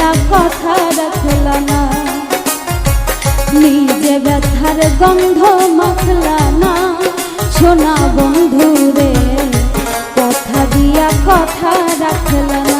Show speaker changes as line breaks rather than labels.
মায়া কথা রাখল না। নিজে ব্যথার গন্ধ মাখল না। সোনা বন্ধুরে, কথা দিয়া কথা রাখল না।